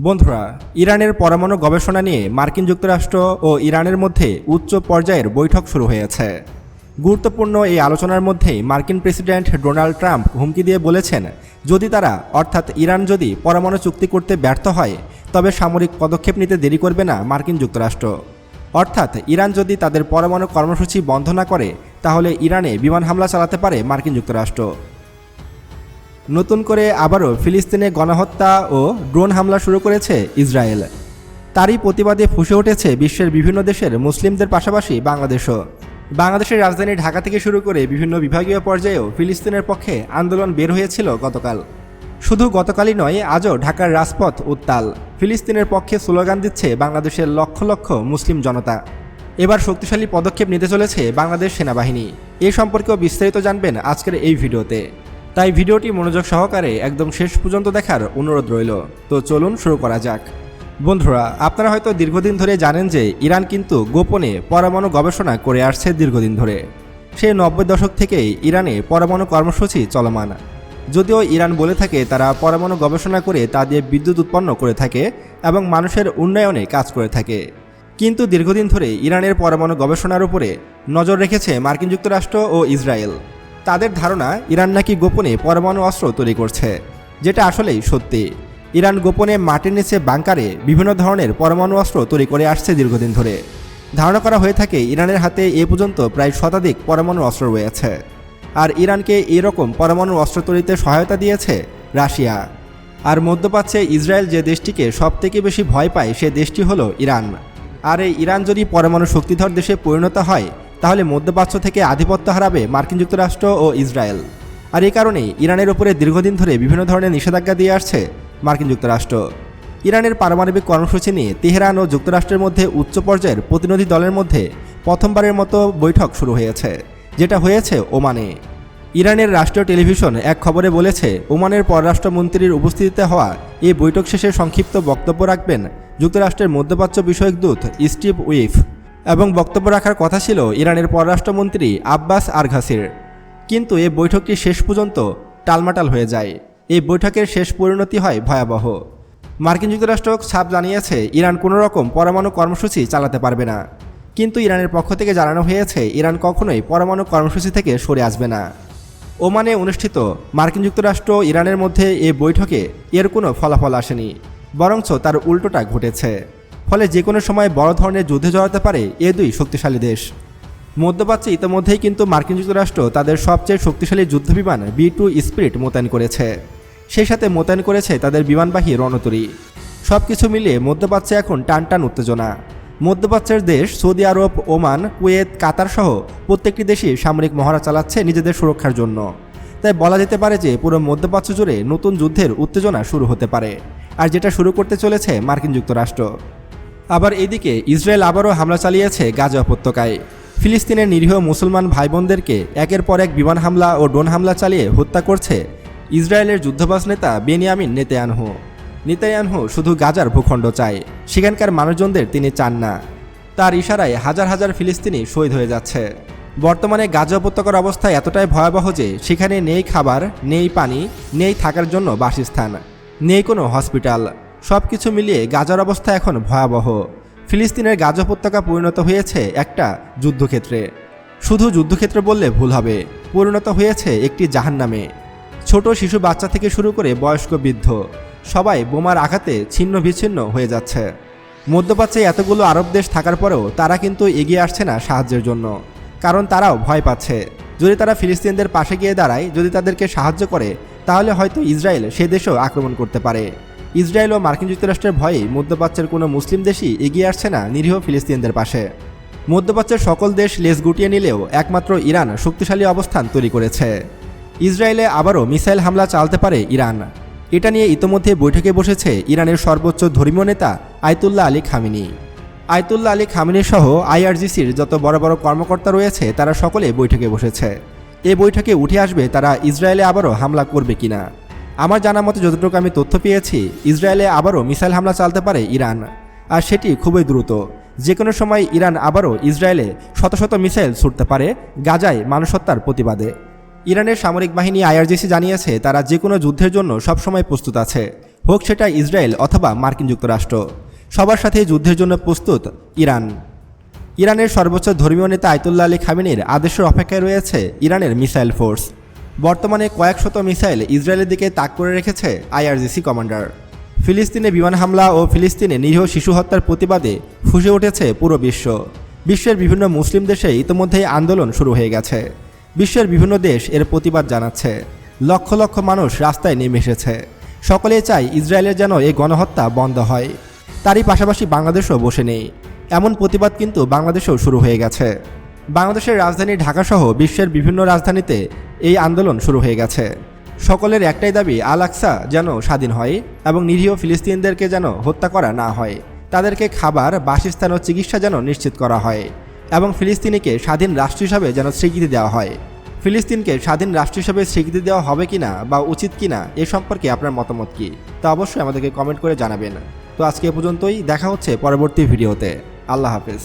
বন্ধুরা, ইরানের পরমাণু গবেষণা নিয়ে মার্কিন যুক্তরাষ্ট্র ও ইরানের মধ্যে উচ্চ পর্যায়ের বৈঠক শুরু হয়েছে। গুরুত্বপূর্ণ এই আলোচনার মধ্যেই মার্কিন প্রেসিডেন্ট ডোনাল্ড ট্রাম্প হুমকি দিয়ে বলেছেন, যদি তারা, অর্থাৎ ইরান যদি পরমাণু চুক্তি করতে ব্যর্থ হয়, তবে সামরিক পদক্ষেপ নিতে দেরি করবে না মার্কিন যুক্তরাষ্ট্র। অর্থাৎ ইরান যদি তাদের পরমাণু কর্মসূচি বন্ধ না করে, তাহলে ইরানে বিমান হামলা চালাতে পারে মার্কিন যুক্তরাষ্ট্র। নতুন করে আবারও ফিলিস্তিনে গণহত্যা ও ড্রোন হামলা শুরু করেছে ইসরায়েল। তারই প্রতিবাদে ফুসে উঠেছে বিশ্বের বিভিন্ন দেশের মুসলিমদের পাশাপাশি বাংলাদেশও। বাংলাদেশের রাজধানী ঢাকা থেকে শুরু করে বিভিন্ন বিভাগীয় পর্যায়েও ফিলিস্তিনের পক্ষে আন্দোলন বের হয়েছিল গতকাল। শুধু গতকালই নয়, আজও ঢাকার রাজপথ উত্তাল। ফিলিস্তিনের পক্ষে স্লোগান দিচ্ছে বাংলাদেশের লক্ষ লক্ষ মুসলিম জনতা। এবার শক্তিশালী পদক্ষেপ নিতে চলেছে বাংলাদেশ সেনাবাহিনী। এ সম্পর্কেও বিস্তারিত জানবেন আজকের এই ভিডিওতে। তাই ভিডিওটি মনোযোগ সহকারে একদম শেষ পর্যন্ত দেখার অনুরোধ রইল। তো চলুন শুরু করা যাক। বন্ধুরা, আপনারা হয়তো দীর্ঘদিন ধরে জানেন যে ইরান কিন্তু গোপনে পরমাণু গবেষণা করে আসছে দীর্ঘদিন ধরে। সেই নব্বই দশক থেকেই ইরানে পরমাণু কর্মসূচি চলমান। যদিও ইরান বলে থাকে তারা পরমাণু গবেষণা করে তা দিয়ে বিদ্যুৎ উৎপন্ন করে থাকে এবং মানুষের উন্নয়নে কাজ করে থাকে। কিন্তু দীর্ঘদিন ধরে ইরানের পরমাণু গবেষণার উপরে নজর রেখেছে মার্কিন যুক্তরাষ্ট্র ও ইসরায়েল। তাদের ধারণা ইরান নাকি গোপনে পরমাণু অস্ত্র তৈরি করছে, যেটা আসলেই সত্যি। ইরান গোপনে মাটির নিচে বাংকারে বিভিন্ন ধরনের পরমাণু অস্ত্র তৈরি করে আসছে দীর্ঘদিন ধরে। ধারণা করা হয়ে থাকে, ইরানের হাতে এ পর্যন্ত প্রায় শতাধিক পরমাণু অস্ত্র রয়েছে। আর ইরানকে এরকম পরমাণু অস্ত্র তৈরিতে সহায়তা দিয়েছে রাশিয়া। আর মধ্যপ্রাচ্যে ইসরায়েল যে দেশটিকে সবথেকে বেশি ভয় পায় সে দেশটি হলো ইরান। আর এই ইরান যদি পরমাণু শক্তিধর দেশে পরিণত হয় তাহলে মধ্যপ্রাচ্য থেকে আধিপত্য হারাবে মার্কিন যুক্তরাষ্ট্র ও ইসরায়েল। আর এই কারণেই ইরানের ওপরে দীর্ঘদিন ধরে বিভিন্ন ধরনের নিষেধাজ্ঞা দিয়ে আসছে মার্কিন যুক্তরাষ্ট্র। ইরানের পারমাণবিক কর্মসূচি নিয়ে তেহরান ও যুক্তরাষ্ট্রের মধ্যে উচ্চ পর্যায়ের প্রতিনিধি দলের মধ্যে প্রথমবারের মতো বৈঠক শুরু হয়েছে, যেটা হয়েছে ওমানে। ইরানের রাষ্ট্রীয় টেলিভিশন এক খবরে বলেছে, ওমানের পররাষ্ট্রমন্ত্রীর উপস্থিতিতে হওয়া এই বৈঠক শেষে সংক্ষিপ্ত বক্তব্য রাখবেন যুক্তরাষ্ট্রের মধ্যপ্রাচ্য বিষয়ক দূত স্টিভ উইফ। এবং বক্তব্য রাখার কথা ছিল ইরানের পররাষ্ট্রমন্ত্রী আব্বাস আরঘাসির। কিন্তু এই বৈঠকটি শেষ পর্যন্ত টালমাটাল হয়ে যায়। এই বৈঠকের শেষ পরিণতি হয় ভয়াবহ। মার্কিন যুক্তরাষ্ট্র ছাপ জানিয়েছে, ইরান কোনো রকম পরমাণু কর্মসূচি চালাতে পারবে না। কিন্তু ইরানের পক্ষ থেকে জানানো হয়েছে, ইরান কখনোই পরমাণু কর্মসূচি থেকে সরে আসবে না। ওমানে অনুষ্ঠিত মার্কিন যুক্তরাষ্ট্র ইরানের মধ্যে এই বৈঠকে এর কোনো ফলাফল আসেনি, বরঞ্চ তার উল্টোটা ঘটেছে। ফলে যে কোনো সময় বড় ধরনের যুদ্ধে জড়াতে পারে এ দুই শক্তিশালী দেশ। মধ্যপ্রাচ্যে ইতিমধ্যেই কিন্তু মার্কিন যুক্তরাষ্ট্র তাদের সবচেয়ে শক্তিশালী যুদ্ধবিমান বি টু স্পিরিট মোতায়েন করেছে। সেই সাথে মোতায়েন করেছে তাদের বিমানবাহী রণতরী। সব কিছু মিলিয়ে মধ্যপ্রাচ্যে এখন টান টান উত্তেজনা। মধ্যপ্রাচ্যের দেশ সৌদি আরব, ওমান, কুয়েত, কাতার সহ প্রত্যেকটি দেশই সামরিক মহড়া চালাচ্ছে নিজেদের সুরক্ষার জন্য। তাই বলা যেতে পারে যে পুরো মধ্যপ্রাচ্য জুড়ে নতুন যুদ্ধের উত্তেজনা শুরু হতে পারে। আর যেটা শুরু করতে চলেছে মার্কিন যুক্তরাষ্ট্র। আবার এদিকে ইসরায়েল আবারও হামলা চালিয়েছে গাজা উপত্যকায়। ফিলিস্তিনের নিরীহ মুসলমান ভাই বোনদেরকে একের পর এক বিমান হামলা ও ড্রোন হামলা চালিয়ে হত্যা করছে ইসরায়েলের যুদ্ধবাস নেতা বেনিয়ামিন নেতায়ানহু। নেতায়ানহু শুধু গাজার ভূখণ্ড চায়, সেখানকার মানুষজনদের তিনি চান না। তার ইশারায় হাজার হাজার ফিলিস্তিনি শহীদ হয়ে যাচ্ছে। বর্তমানে গাজা উপত্যকার অবস্থা এতটাই ভয়াবহ যে সেখানে নেই খাবার, নেই পানি, নেই থাকার জন্য বাসস্থান, নেই কোনো হসপিটাল। সব কিছু মিলিয়ে গাজার অবস্থা এখন ভয়াবহ। ফিলিস্তিনের গাজা উপত্যকা পরিণত হয়েছে একটা যুদ্ধক্ষেত্রে। শুধু যুদ্ধক্ষেত্র বললে ভুল হবে, পরিণত হয়েছে একটি জাহান্নামে। ছোট শিশু বাচ্চা থেকে শুরু করে বয়স্ক বৃদ্ধ, সবাই বোমার আঘাতে ছিন্ন বিচ্ছিন্ন হয়ে যাচ্ছে। মধ্যপ্রাচ্যে এতগুলো আরব দেশ থাকার পরেও তারা কিন্তু এগিয়ে আসছে না সাহায্যের জন্য, কারণ তারাও ভয় পাচ্ছে। যদি তারা ফিলিস্তিনদের পাশে গিয়ে দাঁড়ায়, যদি তাদেরকে সাহায্য করে, তাহলে হয়তো ইসরায়েল সে দেশও আক্রমণ করতে পারে। ইসরায়েল ও মার্কিন যুক্তরাষ্ট্রের ভয়ে মধ্যপ্রাচ্যের কোনো মুসলিম দেশই এগিয়ে আসছে না নিরীহ ফিলিস্তিনদের পাশে। মধ্যপ্রাচ্যের সকল দেশ লেজ গুটিয়ে নিলেও একমাত্র ইরান শক্তিশালী অবস্থান তৈরি করেছে। ইসরায়েলে আবারও মিসাইল হামলা চালতে পারে ইরান। এটা নিয়ে ইতোমধ্যে বৈঠকে বসেছে ইরানের সর্বোচ্চ ধর্মীয় নেতা Ayatollah Ali Khamenei. Ayatollah Ali Khamenei সহ আইআরজিসির যত বড় বড় কর্মকর্তা রয়েছে, তারা সকলে বৈঠকে বসেছে। এ বৈঠকে উঠে আসবে তারা ইসরায়েলে আবারও হামলা করবে কিনা। আমার জানা মতে যতটুকু আমি তথ্য পেয়েছি, ইসরায়েলে আবারও মিসাইল হামলা চালাতে পারে ইরান, আর সেটি খুবই দ্রুত। যে কোনো সময় ইরান আবারও ইসরায়েলে শত শত মিসাইল ছুটতে পারে গাজায় মানুষ হত্যার প্রতিবাদে। ইরানের সামরিক বাহিনী আইআরজিসি জানিয়েছে, তারা যে কোনো যুদ্ধের জন্য সবসময় প্রস্তুত আছে। হোক সেটা ইসরায়েল অথবা মার্কিন যুক্তরাষ্ট্র। সবার সাথে যুদ্ধের জন্য প্রস্তুত ইরান। ইরানের সর্বোচ্চ ধর্মীয় নেতা আয়তুল্লাহ আলী খামিনের আদেশের অপেক্ষায় রয়েছে ইরানের মিসাইল ফোর্স। বর্তমানে কয়েক শত মিসাইল ইসরায়েলের দিকে তাক করে রেখেছে আইআরজিসি কমান্ডার। ফিলিস্তিনে বিমান হামলা ও ফিলিস্তিনে নিরীহ শিশু হত্যার প্রতিবাদে ফুসে উঠেছে পুরো বিশ্ব। বিশ্বের বিভিন্ন মুসলিম দেশে ইতিমধ্যেই আন্দোলন শুরু হয়ে গেছে। বিশ্বের বিভিন্ন দেশ এর প্রতিবাদ জানাচ্ছে। লক্ষ লক্ষ মানুষ রাস্তায় নেমে এসেছে। সকলেই চায় ইসরায়েলের যেন এই গণহত্যা বন্ধ হয়। তারই পাশাপাশি বাংলাদেশও বসে নেই। এমন প্রতিবাদ কিন্তু বাংলাদেশেও শুরু হয়ে গেছে। বাংলাদেশের রাজধানী ঢাকাসহ বিশ্বের বিভিন্ন রাজধানীতে এই আন্দোলন শুরু হয়ে গেছে। সকলের একটাই দাবি, আল আকসা যেন স্বাধীন হয় এবং নিরীহ ফিলিস্তিনদেরকে যেন হত্যা করা না হয়। তাদেরকে খাবার, বাসস্থান ও চিকিৎসা যেন নিশ্চিত করা হয় এবং ফিলিস্তিনিকে স্বাধীন রাষ্ট্র হিসাবে যেন স্বীকৃতি দেওয়া হয়। ফিলিস্তিনকে স্বাধীন রাষ্ট্র হিসাবে স্বীকৃতি দেওয়া হবে কিনা বা উচিত কিনা এ সম্পর্কে আপনার মতামত কি? তা অবশ্যই আমাদেরকে কমেন্ট করে জানাবেন। তো আজকে এ পর্যন্তই, দেখা হচ্ছে পরবর্তী ভিডিওতে। আল্লাহ হাফেজ।